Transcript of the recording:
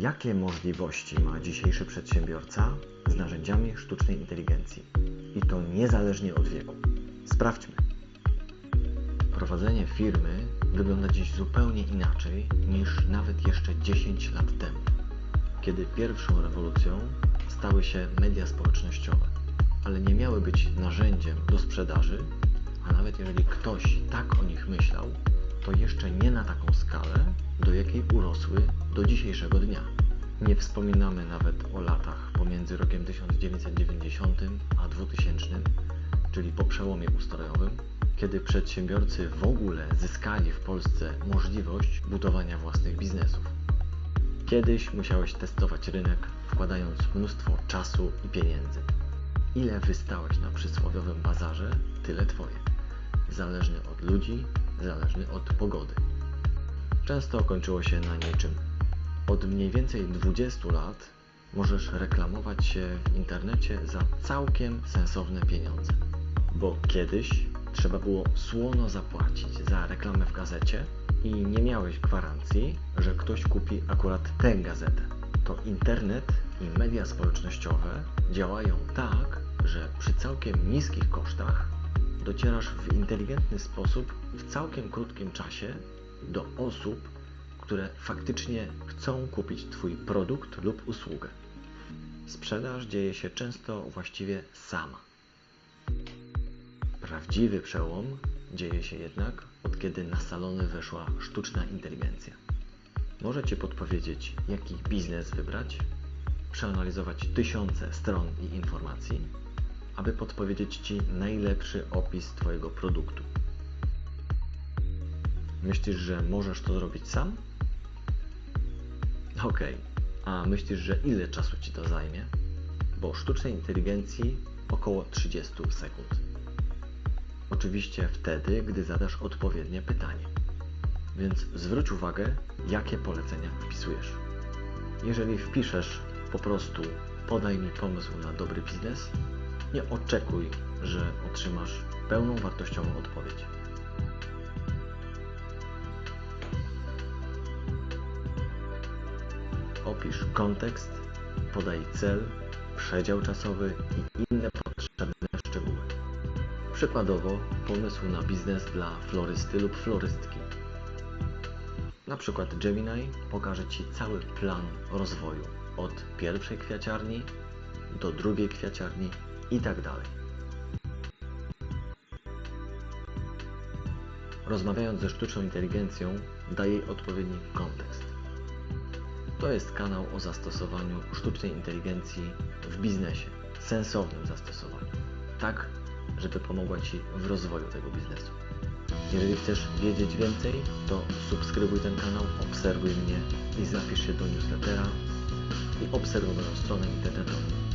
Jakie możliwości ma dzisiejszy przedsiębiorca z narzędziami sztucznej inteligencji? I to niezależnie od wieku. Sprawdźmy. Prowadzenie firmy wygląda dziś zupełnie inaczej niż nawet jeszcze 10 lat temu, kiedy pierwszą rewolucją stały się media społecznościowe, ale nie miały być narzędziem do sprzedaży, a nawet jeżeli ktoś tak o nich myślał, to jeszcze nie na taką skalę, do jakiej urosły do dzisiejszego dnia. Nie wspominamy nawet o latach pomiędzy rokiem 1990 a 2000, czyli po przełomie ustrojowym, kiedy przedsiębiorcy w ogóle zyskali w Polsce możliwość budowania własnych biznesów. Kiedyś musiałeś testować rynek, wkładając mnóstwo czasu i pieniędzy. Ile wystałeś na przysłowiowym bazarze, tyle twoje. Zależny od ludzi, zależny od pogody. Często kończyło się na niczym. Od mniej więcej 20 lat możesz reklamować się w internecie za całkiem sensowne pieniądze. Bo kiedyś trzeba było słono zapłacić za reklamę w gazecie i nie miałeś gwarancji, że ktoś kupi akurat tę gazetę. To internet i media społecznościowe działają tak, że przy całkiem niskich kosztach docierasz w inteligentny sposób w całkiem krótkim czasie do osób, które faktycznie chcą kupić Twój produkt lub usługę. Sprzedaż dzieje się często właściwie sama. Prawdziwy przełom dzieje się jednak od kiedy na salony weszła sztuczna inteligencja. Może Ci podpowiedzieć, jaki biznes wybrać, przeanalizować tysiące stron i informacji, aby podpowiedzieć Ci najlepszy opis Twojego produktu. Myślisz, że możesz to zrobić sam? Ok, a myślisz, że ile czasu Ci to zajmie? Bo sztucznej inteligencji około 30 sekund. Oczywiście wtedy, gdy zadasz odpowiednie pytanie. Więc zwróć uwagę, jakie polecenia wpisujesz. Jeżeli wpiszesz po prostu podaj mi pomysł na dobry biznes, nie oczekuj, że otrzymasz pełną wartościową odpowiedź. Opisz kontekst, podaj cel, przedział czasowy i inne potrzebne szczegóły. Przykładowo pomysł na biznes dla florysty lub florystki. Na przykład Gemini pokaże Ci cały plan rozwoju od pierwszej kwiaciarni do drugiej kwiaciarni i tak dalej. Rozmawiając ze sztuczną inteligencją, daj jej odpowiedni kontekst. To jest kanał o zastosowaniu sztucznej inteligencji w biznesie, sensownym zastosowaniu, tak, żeby pomogła Ci w rozwoju tego biznesu. Jeżeli chcesz wiedzieć więcej, to subskrybuj ten kanał, obserwuj mnie i zapisz się do newslettera i obserwuj moją stronę internetową